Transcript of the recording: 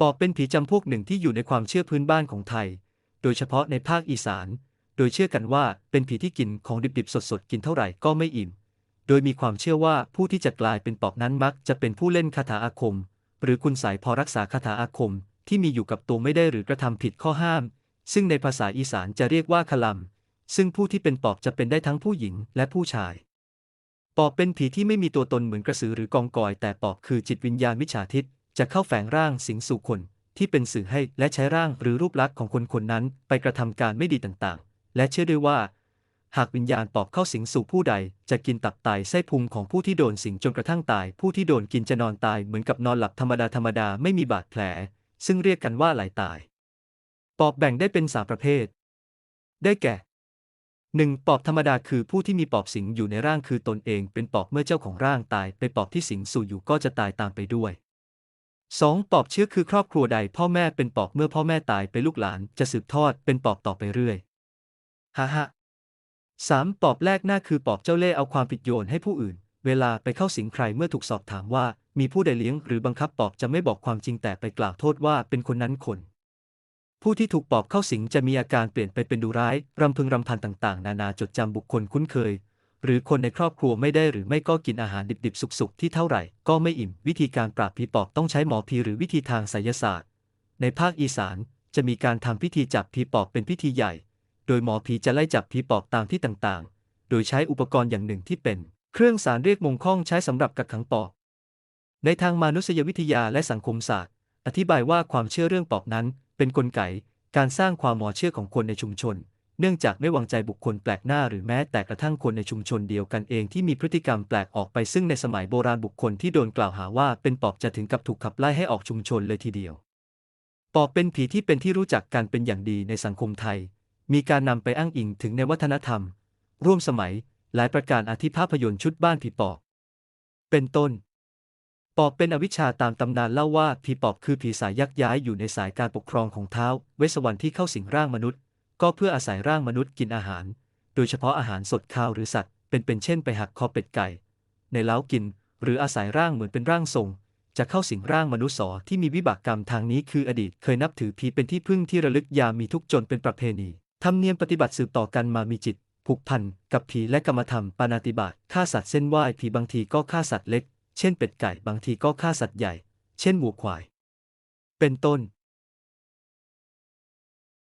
ปอบเป็นผีจำพวกหนึ่งที่อยู่ในความเชื่อพื้นบ้านของไทย โดยเฉพาะในภาคอีสาน โดยเชื่อกันว่าเป็นผีที่กินของดิบๆสดๆ กินเท่าไหร่ก็ไม่อิ่ม โดยมีความเชื่อว่าผู้ที่จะกลายเป็นปอบนั้นมักจะเป็นผู้เล่นคาถาอาคม หรือคุณสายพอรักษาคาถาอาคมที่มีอยู่กับตัวไม่ได้หรือกระทำผิดข้อห้าม ซึ่งในภาษาอีสานจะเรียกว่าคลัมซึ่งผู้ที่เป็นปอบจะเป็นได้ทั้งผู้หญิงและผู้ชาย ปอบเป็นผีที่ไม่มีตัวตนเหมือนกระสือหรือกองกอยแต่ปอบคือจิตวิญญาณมิจฉาทิฏ จะเข้าแฝงร่างสิงสู่คนที่เป็นสื่อให้และใช้ร่างหรือรูปลักษณ์ของคนคนนั้นไปกระทำการไม่ดีต่างๆ และเชื่อด้วยว่า หากวิญญาณปอบเข้าสิงสู่ผู้ใด จะกินตับไตไส้พุงของผู้ที่โดนสิงจนกระทั่งตาย ผู้ที่โดนกินจะนอนตายเหมือนกับนอนหลับธรรมดาธรรมดาไม่มีบาดแผล ซึ่งเรียกกันว่าไหลตาย ปอบแบ่งได้เป็นสามประเภท ได้แก่ 1. ปอบธรรมดาคือผู้ที่มีปอบสิงอยู่ในร่างคือตนเองเป็นปอบเมื่อเจ้าของร่างตายไปปอบที่สิงสู่อยู่ก็จะตายตามไปด้วย 2. ปอบเชื้อคือครอบครัวใดพ่อแม่เป็นปอบเมื่อพ่อแม่ตายไปลูกหลานจะสืบทอดเป็นปอบต่อไปเรื่อยฮ่าฮ่า 3. ปอบแรกหน้าคือปอบเจ้าเล่ห์เอาความผิดโยนให้ผู้อื่น เวลาไปเข้าสิงใครเมื่อถูกสอบถามว่า มีผู้ใดเลี้ยงหรือบังคับปอบจะไม่บอกความจริงแต่ไปกล่าวโทษว่าเป็นคนนั้นคน ผู้ที่ถูกปอบเข้าสิงจะมีอาการเปลี่ยนไปเป็นดุร้าย รำพึงรำพันต่างๆ นานาจดจำบุคคลคุ้นเคย หรือคนในครอบครัวไม่ได้หรือไม่ก็กินอาหารดิบๆ สุกๆ ที่เท่าไหร่ก็ไม่อิ่ม วิธีการปราบผีปอบต้องใช้หมอผีหรือวิธีทางไสยศาสตร์ ในภาคอีสานจะมีการทำพิธีจับผีปอบเป็นพิธีใหญ่ โดยหมอผีจะไล่จับผีปอบตามที่ต่างๆ โดยใช้อุปกรณ์อย่างหนึ่งที่เป็น เครื่องสารเรียกมงค่องใช้สำหรับกักขังปอบ ในทางมนุษยวิทยาและสังคมศาสตร์ อธิบายว่าความเชื่อเรื่องปอบนั้น เป็นนกลไกการสร้างความหมอเชื่อของคนในชุมชน เนื่องจากไม่วางใจบุคคลแปลกหน้าหรือแม้แต่กระทั่งคนในชุมชนเดียวกันเองที่มีพฤติกรรมแปลกออกไปซึ่งในสมัยโบราณบุคคลที่โดนกล่าวหาว่าเป็นปอบจะถึงกับถูกขับไล่ให้ออกชุมชนเลยทีเดียว ปอบเป็นผีที่เป็นที่รู้จักกันเป็นอย่างดีในสังคมไทย มีการนำไปอ้างอิงถึงในวัฒนธรรม ร่วมสมัย หลายประการอาทิภาพยนตร์ชุดบ้านผีปอบ เป็นต้นปอบเป็นอวิชชาตามตำนานเล่าว่าผีปอบคือผีสายยักย้ายอยู่ในสายการปกครองของเท้า เวสสวรรณที่เข้าสิงร่างมนุษย์ ก็เพื่ออาศัยร่างมนุษย์กินอาหาร โดยเฉพาะอาหารสดข้าวหรือสัตว์ เป็นเป็นเช่นไปหักคอเป็ดไก่ ในเล้ากิน หรืออาศัยร่างเหมือนเป็นร่างทรง จะเข้าสิงร่างมนุษย์สอที่มีวิบากกรรมทางนี้คืออดีตเคยนับถือผีเป็นที่พึ่งที่ระลึกยามมีทุกจนเป็นประเพณีธรรมเนียมปฏิบัติสืบต่อกันมามีจิต ผูกพันกับผีและกรรมธรรมปานาติบาตฆ่าสัตว์เส้นไหว้ผีบางทีก็ฆ่าสัตว์เล็ก เช่นเป็ดไก่บางทีก็ฆ่าสัตว์ใหญ่ เช่นวัวควาย เป็นต้น